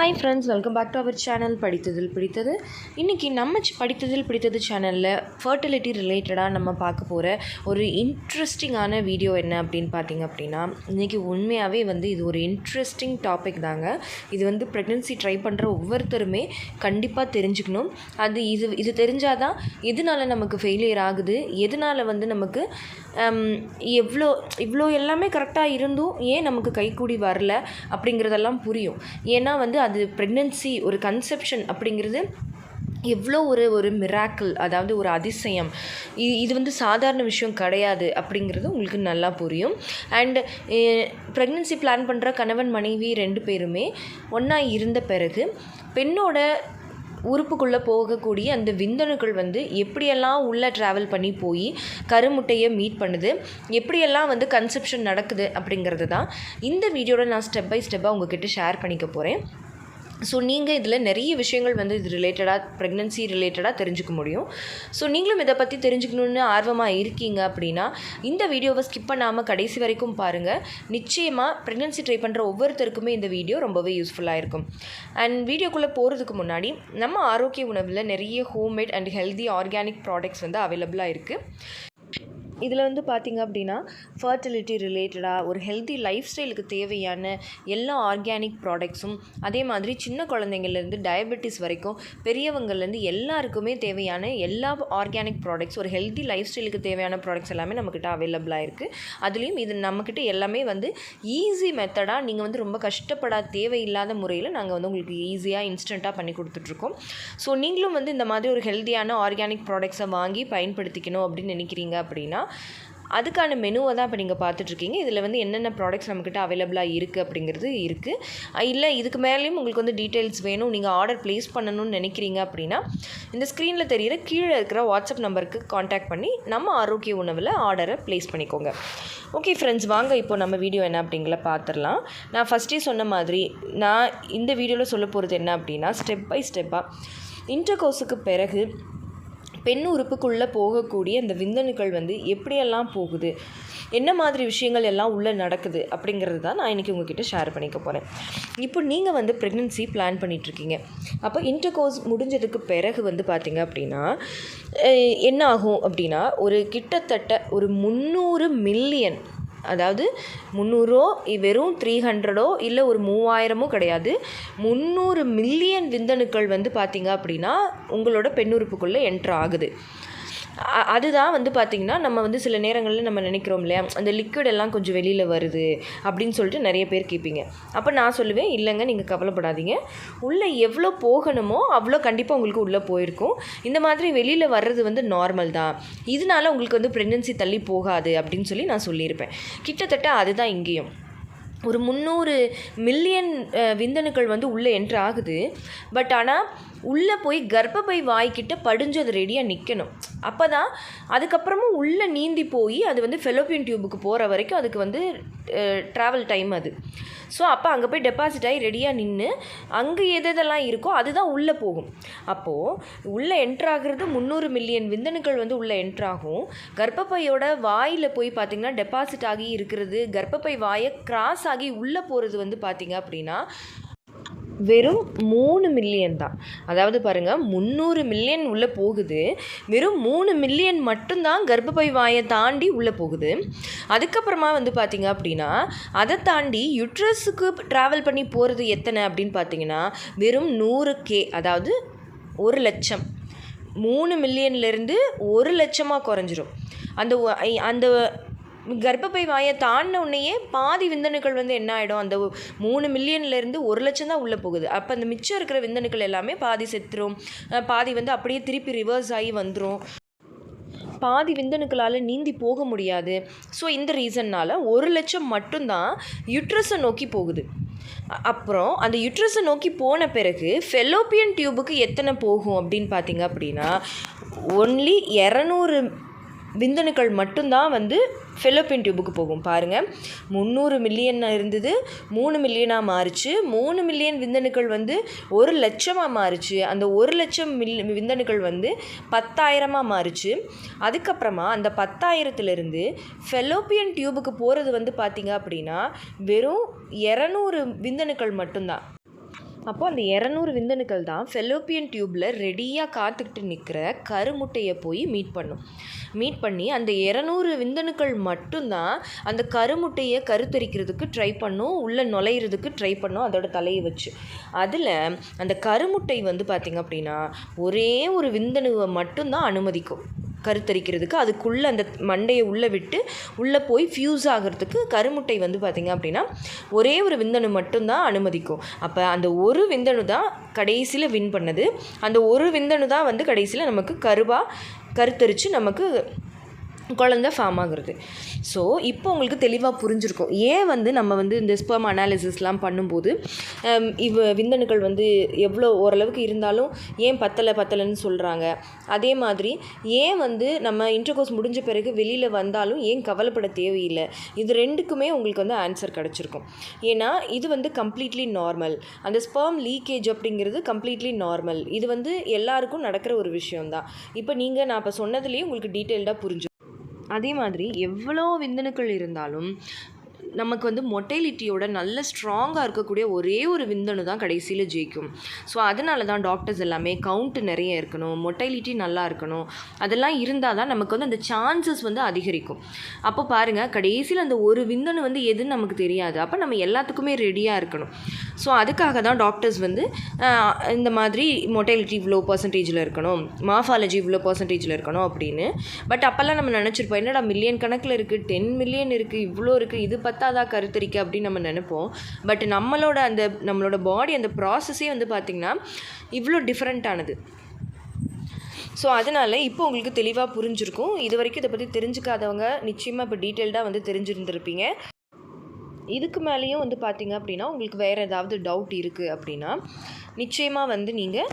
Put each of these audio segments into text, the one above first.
Hi friends welcome back to our channel படித்ததில் பிடித்தது இன்றைக்கி நம்ம படித்ததில் பிடித்தது சேனலில் ஃபர்டிலிட்டி ரிலேட்டடாக நம்ம பார்க்க போகிற ஒரு இன்ட்ரெஸ்டிங்கான வீடியோ என்ன அப்படின்னு பார்த்தீங்க அப்படின்னா இன்றைக்கி உண்மையாகவே வந்து இது ஒரு இன்ட்ரெஸ்டிங் டாபிக் தாங்க. இது வந்து ப்ரெக்னென்சி ட்ரை பண்ணுற ஒவ்வொருத்தருமே கண்டிப்பாக தெரிஞ்சுக்கணும். அது இது இது தெரிஞ்சால் தான் எதனால நமக்கு ஃபெயிலியர் ஆகுது எதனால வந்து நமக்கு எவ்வளோ இவ்வளோ எல்லாமே கரெக்டாக இருந்தும் ஏன் நமக்கு கைக்கூடி வரல அப்படிங்கிறதெல்லாம் புரியும். ஏன்னா வந்து அது ப்ரெக்னென்சி ஒரு கன்செப்ஷன் அப்படிங்கிறது எவ்வளோ ஒரு ஒரு மிராக்கிள் அதாவது ஒரு அதிசயம். இது இது வந்து சாதாரண விஷயம் கிடையாது அப்படிங்கிறது உங்களுக்கு நல்லா புரியும். அண்ட் ப்ரெக்னென்சி பிளான் பண்ணுற கணவன் மனைவி ரெண்டு பேருமே ஒன்றா இருந்த பிறகு பெண்ணோட உறுப்புக்குள்ளே போகக்கூடிய அந்த விந்தணுக்கள் வந்து எப்படியெல்லாம் உள்ளே ட்ராவல் பண்ணி போய் கருமுட்டையை மீட் பண்ணுது எப்படியெல்லாம் வந்து கன்செப்ஷன் நடக்குது அப்படிங்கிறது தான் இந்த வீடியோட நான் ஸ்டெப் பை ஸ்டெப்பாக உங்ககிட்ட ஷேர் பண்ணிக்க போகிறேன் ஸோ நீங்கள் இதில் நிறைய விஷயங்கள் வந்து இது ரிலேட்டடாக ப்ரெக்னென்சி ரிலேட்டடாக தெரிஞ்சுக்க முடியும். ஸோ நீங்களும் இதை பற்றி தெரிஞ்சுக்கணுன்னு ஆர்வமாக இருக்கீங்க அப்படின்னா இந்த வீடியோவை ஸ்கிப் பண்ணாமல் கடைசி வரைக்கும் பாருங்கள் நிச்சயமாக ப்ரெக்னென்சி ட்ரை பண்ணுற ஒவ்வொருத்தருக்குமே இந்த வீடியோ ரொம்பவே யூஸ்ஃபுல்லாக இருக்கும். அண்ட் வீடியோக்குள்ளே போகிறதுக்கு முன்னாடி நம்ம ஆரோக்கிய உணவில் நிறைய homemade and healthy organic products வந்து அவைலபிளாக இருக்குது இதில் வந்து பார்த்திங்க அப்படின்னா ஃபர்டிலிட்டி ரிலேட்டடாக ஒரு ஹெல்தி லைஃப் ஸ்டைலுக்கு தேவையான எல்லா ஆர்கானிக் ப்ராடக்ட்ஸும் அதே மாதிரி சின்ன குழந்தைங்கள்லேருந்து டயபெட்டிஸ் வரைக்கும் பெரியவங்கள்லேருந்து எல்லாருக்குமே தேவையான எல்லா ஆர்கானிக் ப்ராடக்ட்ஸ் ஒரு ஹெல்தி லைஃப் ஸ்டைலுக்கு தேவையான ப்ராடக்ட்ஸ் எல்லாமே நம்மக்கிட்ட அவைலபிளாக இருக்குது அதுலேயும் இது நம்மக்கிட்ட எல்லாமே வந்து ஈஸி மெத்தடாக நீங்கள் வந்து ரொம்ப கஷ்டப்படாத தேவையில்லாத முறையில் நாங்கள் வந்து உங்களுக்கு ஈஸியாக இன்ஸ்டண்ட்டாக பண்ணி கொடுத்துட்ருக்கோம். ஸோ நீங்களும் வந்து இந்த மாதிரி ஒரு ஹெல்த்தியான ஆர்கானிக் ப்ராடக்ட்ஸை வாங்கி பயன்படுத்திக்கணும் அப்படின்னு நினைக்கிறீங்க அப்படின்னா அதுக்கான மெனுவை தான் இப்போ நீங்கள் பார்த்துட்ருக்கீங்க. இதில் வந்து என்னென்ன ப்ராடக்ட்ஸ் நம்மக்கிட்ட அவைலபிளாக இருக்குது அப்படிங்கிறது இருக்குது இல்லை இதுக்கு மேலேயும் உங்களுக்கு வந்து டீட்டெயில்ஸ் வேணும். நீங்கள் ஆர்டர் ப்ளேஸ் பண்ணணும்னு நினைக்கிறீங்க அப்படின்னா இந்த ஸ்க்ரீனில் தெரியிற கீழே இருக்கிற வாட்ஸ்அப் நம்பருக்கு காண்டாக்ட் பண்ணி நம்ம ஆரோக்கிய உணவில் ஆர்டரை ப்ளேஸ் பண்ணிக்கோங்க. ஓகே ஃப்ரெண்ட்ஸ் வாங்க இப்போ நம்ம வீடியோ என்ன அப்படிங்கிற பார்த்துடலாம். நான் ஃபஸ்ட்டே சொன்ன மாதிரி நான் இந்த வீடியோவில் சொல்ல போகிறது என்ன அப்படின்னா ஸ்டெப் பை ஸ்டெப்பாக இன்டர்கோர்ஸுக்கு பிறகு பெண் உறுப்புக்குள்ளே போகக்கூடிய அந்த விந்தணுக்கள் வந்து எப்படியெல்லாம் போகுது? என்ன மாதிரி விஷயங்கள் எல்லாம் உள்ளே நடக்குது? அப்படிங்கிறது தான் நான் இன்றைக்கி உங்ககிட்ட ஷேர் பண்ணிக்க போகிறேன் இப்போ நீங்கள் வந்து ப்ரெக்னென்சி பிளான் பண்ணிகிட்ருக்கீங்க அப்போ இன்டர்கோர்ஸ் முடிஞ்சதுக்கு பிறகு வந்து பார்த்திங்க அப்படின்னா என்ன ஆகும் அப்படின்னா ஒரு கிட்டத்தட்ட ஒரு முந்நூறு மில்லியன் அதாவது முந்நூறோ வெறும் த்ரீ ஹண்ட்ரடோ இல்லை ஒரு மூவாயிரமோ கிடையாது. முந்நூறு மில்லியன் விந்தணுக்கள் வந்து பார்த்திங்க அப்படின்னா உங்களோட பெண்ணுறுப்புக்குள்ளே என்ட்ரு ஆகுது. அதுதான் வந்து பார்த்திங்கன்னா நம்ம வந்து சில நேரங்களில் நம்ம நினைக்கிறோம் இல்லையா? அந்த லிக்விட் எல்லாம் கொஞ்சம் வெளியில் வருது அப்படின்னு சொல்லிட்டு நிறைய பேர் கேட்பீங்க அப்போ நான் சொல்லுவேன் இல்லைங்க நீங்கள் கவலைப்படாதீங்க. உள்ளே எவ்வளோ போகணுமோ அவ்வளோ கண்டிப்பாக உங்களுக்கு உள்ளே போயிருக்கும். இந்த மாதிரி வெளியில் வர்றது வந்து நார்மல் தான். இதனால உங்களுக்கு வந்து ப்ரெக்னென்சி தள்ளி போகாது அப்படின்னு சொல்லி நான் சொல்லியிருப்பேன். கிட்டத்தட்ட அதுதான் இங்கேயும். ஒரு முந்நூறு மில்லியன் விந்தணுக்கள் வந்து உள்ளே என்ட்ரு ஆகுது. பட் ஆனால் உள்ளே போய் கர்ப்பப்பை வாய்க்கிட்ட படிஞ்சு அது ரெடியாக நிற்கணும் அப்போ தான் அதுக்கப்புறமும் உள்ளே நீந்தி போய் அது வந்து ஃபெலோப்பியன் டியூபுக்கு போகிற வரைக்கும் அதுக்கு வந்து ட்ராவல் டைம் அது. ஸோ அப்போ அங்கே போய் டெபாசிட் ஆகி ரெடியாக நின்று அங்கே எது எதெல்லாம் இருக்கோ அதுதான் உள்ளே போகும். அப்போது உள்ளே என்ட்ராகிறது முந்நூறு மில்லியன் விந்தணுக்கள் வந்து உள்ளே என்ட்ராகும் கர்ப்பப்பையோட வாயில் போய் பார்த்திங்கன்னா டெபாசிட் ஆகி இருக்கிறது கர்ப்பப்பை வாயை கிராஸ் ஆகி உள்ளே போகிறது வந்து பார்த்திங்க அப்படின்னா வெறும் மூணு மில்லியன் தான். அதாவது பாருங்கள் முந்நூறு மில்லியன் உள்ளே போகுது. வெறும் மூணு மில்லியன் மட்டும்தான் கர்ப்பப்பை வாயை தாண்டி உள்ளே போகுது. அதுக்கப்புறமா வந்து பார்த்திங்க அப்படின்னா அதை தாண்டி யுட்ரஸுக்கு ட்ராவல் பண்ணி போகிறது எத்தனை அப்படின்னு பார்த்தீங்கன்னா வெறும் நூறு கே அதாவது ஒரு லட்சம். மூணு மில்லியன்லேருந்து ஒரு லட்சமாக குறைஞ்சிரும். அந்த அந்த கர்ப்பப்பை வாயை தாண்டின உடனேயே பாதி விந்தணுக்கள் வந்து என்ன ஆகிடும் அந்த மூணு மில்லியன்லேருந்து ஒரு லட்சம் தான் உள்ளே போகுது. அப்போ அந்த மிச்சம் இருக்கிற விந்தணுக்கள் எல்லாமே பாதி செத்துரும். பாதி வந்து அப்படியே திருப்பி ரிவர்ஸ் ஆகி வந்துடும் பாதி விந்தணுக்களால் நீந்தி போக முடியாது. ஸோ இந்த ரீசன்னால் ஒரு லட்சம் மட்டும்தான் யுட்ரஸை நோக்கி போகுது. அப்புறம் அந்த யுட்ரஸை நோக்கி போன பிறகு ஃபெலோப்பியன் டியூபுக்கு எத்தனை போகும் அப்படின்னு பார்த்தீங்க அப்படின்னா ஒன்லி இரநூறு விந்தணுக்கள் மட்டும்தான் வந்து ஃபெலோப்பியன் டியூபுக்கு போகும். பாருங்கள் முந்நூறு மில்லியன் இருந்தது மூணு மில்லியனாக மாறுச்சு. மூணு மில்லியன் விந்தணுக்கள் வந்து ஒரு லட்சமாக மாறுச்சு. அந்த ஒரு லட்சம் மில் விந்தணுக்கள் வந்து பத்தாயிரமாக மாறுச்சு. அதுக்கப்புறமா அந்த பத்தாயிரத்துலேருந்து ஃபெலோப்பியன் டியூபுக்கு போகிறது வந்து பார்த்திங்க அப்படின்னா வெறும் இரநூறு விந்தணுக்கள் மட்டும்தான். அப்போது அந்த இரநூறு விந்தணுக்கள் தான் ஃபெலோப்பியன் டியூப்பில் ரெடியாக காத்துக்கிட்டு நிற்கிற கருமுட்டையை போய் மீட் பண்ணும். மீட் பண்ணி அந்த இரநூறு விந்தணுக்கள் மட்டும்தான் அந்த கருமுட்டையை கருத்தரிக்கிறதுக்கு ட்ரை பண்ணும் உள்ளே நுழையிறதுக்கு ட்ரை பண்ணும் அதோட தலையை வச்சு. அதில் அந்த கருமுட்டை வந்து பார்த்திங்க அப்படின்னா ஒரே ஒரு விந்தணுவை மட்டும்தான் அனுமதிக்கும். கருத்தரிக்கிறதுக்கு அதுக்குள்ளே அந்த மண்டையை உள்ளே விட்டு உள்ளே போய் ஃப்யூஸ் ஆகிறதுக்கு கருமுட்டை வந்து பார்த்திங்க அப்படின்னா ஒரே ஒரு விந்தணு மட்டும்தான் அனுமதிக்கும். அப்போ அந்த ஒரு விந்தணு தான் கடைசியில் வின் பண்ணது. அந்த ஒரு விந்தணு தான் வந்து கடைசியில் நமக்கு கருவாக கருத்தரித்து நமக்கு குழந்த ஃபார்ம் ஆகுறது. ஸோ இப்போ உங்களுக்கு தெளிவாக புரிஞ்சிருக்கும். ஏன் வந்து நம்ம வந்து இந்த ஸ்பெர்ம் அனாலிசிஸ்லாம் பண்ணும்போது இவ விந்தணுக்கள் வந்து எவ்வளோ ஓரளவுக்கு இருந்தாலும் ஏன் பத்தலை பத்தலைன்னு சொல்கிறாங்க அதே மாதிரி ஏன் வந்து நம்ம இன்டர்கோர்ஸ் முடிஞ்ச பிறகு வெளியில் வந்தாலும் ஏன் கவலைப்பட தேவையில்லை? இது ரெண்டுக்குமே உங்களுக்கு வந்து ஆன்சர் கிடச்சிருக்கும். ஏன்னா இது வந்து கம்ப்ளீட்லி நார்மல் அந்த ஸ்பெர்ம் லீக்கேஜ் அப்படிங்கிறது கம்ப்ளீட்லி நார்மல் இது வந்து எல்லாருக்கும் நடக்கிற ஒரு விஷயம்தான். இப்போ நீங்கள் நான் இப்போ சொன்னதுலேயே உங்களுக்கு டீட்டெயில்டாக புரிஞ்சு அதே மாதிரி எவ்வளோ விந்தணுக்கள் இருந்தாலும் நமக்கு வந்து மொட்டைலிட்டியோட நல்ல ஸ்ட்ராங்காக இருக்கக்கூடிய ஒரே ஒரு விந்தணு தான் கடைசியில் ஜெயிக்கும். ஸோ அதனால தான் டாக்டர்ஸ் எல்லாமே கவுண்ட் நிறைய இருக்கணும் மொட்டைலிட்டி நல்லா இருக்கணும். அதெல்லாம் இருந்தால் தான் நமக்கு வந்து அந்த சான்சஸ் வந்து அதிகரிக்கும். அப்போ பாருங்கள் கடைசியில் அந்த ஒரு விந்தணு வந்து எதுன்னு நமக்கு தெரியாது. அப்போ நம்ம எல்லாத்துக்குமே ரெடியாக இருக்கணும். ஸோ அதுக்காக தான் டாக்டர்ஸ் வந்து இந்த மாதிரி மொட்டைலிட்டி இவ்வளோ பர்சன்டேஜில் இருக்கணும் மாஃபாலஜி இவ்வளோ பர்சன்டேஜில் இருக்கணும் அப்படின்னு. பட் அப்போல்லாம் நம்ம நினச்சிருப்போம் என்னடா மில்லியன் கணக்கில் இருக்குது டென் மில்லியன் இருக்குது இவ்வளோ இருக்குது இது பத்தாதா கருத்தரிக்க அப்படின்னு நம்ம நினைப்போம். பட் நம்மளோட அந்த நம்மளோட பாடி அந்த ப்ராசஸே வந்து பார்த்திங்கன்னா இவ்வளோ டிஃப்ரெண்ட்டானது ஸோ அதனால் இப்போ உங்களுக்கு தெளிவாக புரிஞ்சிருக்கும். இது வரைக்கும் இதை பற்றி தெரிஞ்சுக்காதவங்க நிச்சயமாக இப்போ டீட்டெயில்டாக வந்து தெரிஞ்சிருந்திருப்பீங்க. இதுக்கு மேலேயும் வந்து பார்த்தீங்க அப்படின்னா உங்களுக்கு வேறு ஏதாவது டவுட் இருக்குது அப்படின்னா நிச்சயமாக வந்து நீங்கள்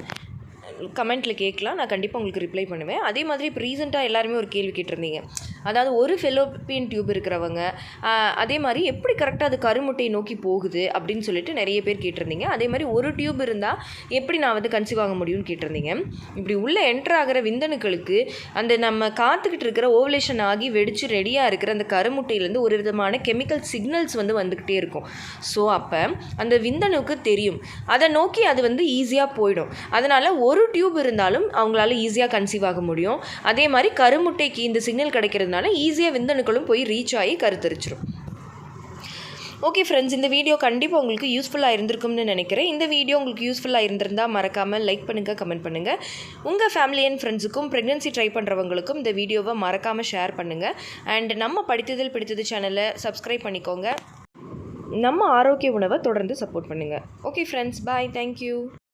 கமெண்ட்டில் கேட்கலாம். நான் கண்டிப்பாக உங்களுக்கு ரிப்ளை பண்ணுவேன். அதே மாதிரி இப்போ ரீசெண்டாக எல்லாருமே ஒரு கேள்வி கேட்டிருந்தீங்க. அதாவது ஒரு ஃபெலோப்பியன் டியூப் இருக்கிறவங்க அதே மாதிரி எப்படி கரெக்டாக அது கருமுட்டையை நோக்கி போகுது அப்படின்னு சொல்லிட்டு நிறைய பேர் கேட்டிருந்தீங்க. அதே மாதிரி ஒரு டியூப் இருந்தால் எப்படி நான் வந்து கன்சீவ் ஆக முடியும்னு கேட்டிருந்தீங்க. இப்படி உள்ளே என்டர் ஆகிற விந்தணுக்களுக்கு அந்த நம்ம காத்துக்கிட்டு இருக்கிற ஓவலேஷன் ஆகி வெடித்து ரெடியாக இருக்கிற அந்த கருமுட்டையிலேருந்து ஒரு விதமான கெமிக்கல் சிக்னல்ஸ் வந்து வந்துக்கிட்டே இருக்கும். ஸோ அப்போ அந்த விந்தணுக்கு தெரியும். அதை நோக்கி அது வந்து ஈஸியாக போயிடும். அதனால் ஒரு டியூப் இருந்தாலும் அவங்களால ஈஸியாக கன்சீவ் ஆக முடியும். அதே மாதிரி கருமுட்டைக்கு இந்த சிக்னல் கிடைக்கிறதுனால ஈஸியாக விந்தணுக்களும் போய் ரீச் ஆகி கருத்தரிச்சிடும் ஓகே ஃப்ரெண்ட்ஸ் இந்த வீடியோ கண்டிப்பாக உங்களுக்கு யூஸ்ஃபுல்லாக இருந்திருக்கும்னு நினைக்கிறேன். இந்த வீடியோ உங்களுக்கு யூஸ்ஃபுல்லாக இருந்திருந்தால் மறக்காமல் லைக் பண்ணுங்கள் கமெண்ட் பண்ணுங்கள் உங்கள் ஃபேமிலி அண்ட் ஃப்ரெண்ட்ஸுக்கும் ப்ரெக்னென்சி ட்ரை பண்ணுறவங்களுக்கும் இந்த வீடியோவை மறக்காமல் ஷேர் பண்ணுங்கள் அண்ட் நம்ம படித்ததில் பிடித்தது சேனலை சப்ஸ்கிரைப் பண்ணிக்கோங்க. நம்ம ஆரோக்கிய உணவை தொடர்ந்து சப்போர்ட் பண்ணுங்கள் ஓகே ஃப்ரெண்ட்ஸ் பாய் தேங்க்யூ